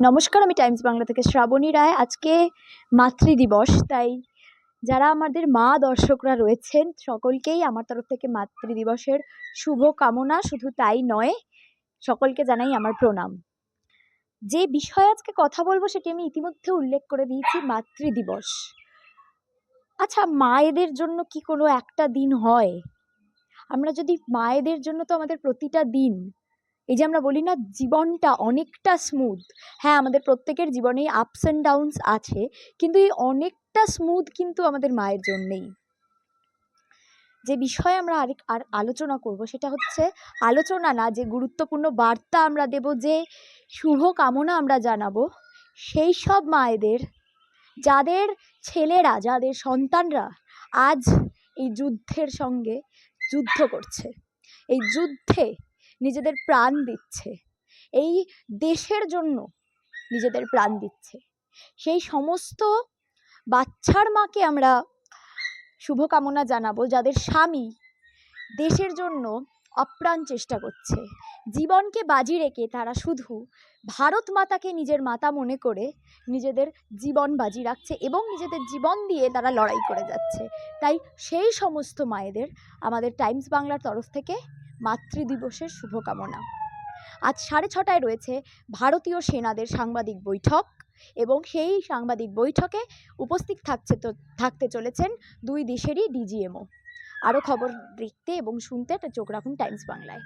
নমস্কার, আমি টাইমস বাংলা থেকে শ্রাবণী রায়। আজকে মাতৃদিবস তাই যারা আমাদের মা দর্শকরা রয়েছেন, সকলকেই আমার তরফ থেকে মাতৃদিবসের শুভ কামনা, শুধু তাই নয়, সকলকে জানাই আমার প্রণাম। যে বিষয়ে আজকে কথা বলব, সেটি আমি ইতিমধ্যে উল্লেখ করে দিয়েছি, মাতৃ দিবস। আচ্ছা মায়েদের জন্য কি কোনো একটা দিন হয়? আমরা যদি মায়েদের জন্য তো আমাদের প্রতিটা দিন এই যে আমরা বলি না জীবনটা অনেকটা স্মুথ হ্যাঁ আমাদের প্রত্যেকের জীবনেই আপস অ্যান্ড ডাউনস আছে, কিন্তু এই অনেকটা স্মুথ কিন্তু আমাদের মায়ের জন্যেই। যে বিষয়ে আমরা আরেক, আর আলোচনা করব সেটা হচ্ছে আলোচনা না, যে গুরুত্বপূর্ণ বার্তা আমরা দেব, যে শুভ কামনা আমরা জানাব, সেই সব মায়েদের, যাদের ছেলেরা, যাদের সন্তানরা আজ এই যুদ্ধের সঙ্গে যুদ্ধ করছে। এই যুদ্ধে নিজেদের প্রাণ দিচ্ছে। এই দেশের জন্য নিজেদের প্রাণ দিচ্ছে। সেই সমস্ত বাচ্চার মাকে আমরা শুভকামনা জানাব, যাদের স্বামী দেশের জন্য অপ্রাণ চেষ্টা করছে। জীবনকে বাজি রেখে তারা শুধু ভারত মাতাকে নিজের মাতা মনে করে নিজেদের জীবন বাজি রাখছে এবং নিজেদের জীবন দিয়ে তারা লড়াই করে যাচ্ছে। তাই সেই সমস্ত মায়েদের আমাদের টাইমস বাংলার তরফ থেকে মাতৃদিবসের শুভকামনা। আজ সাড়ে ছটায় রয়েছে ভারতীয় সেনাদের সাংবাদিক বৈঠক এবং সেই সাংবাদিক বৈঠকে উপস্থিত থাকছে তো, থাকতে চলেছেন দুই দেশেরই ডিজিএমও। আরও খবর দেখতে এবং শুনতে একটা চোখ রাখুন টাইমস বাংলায়।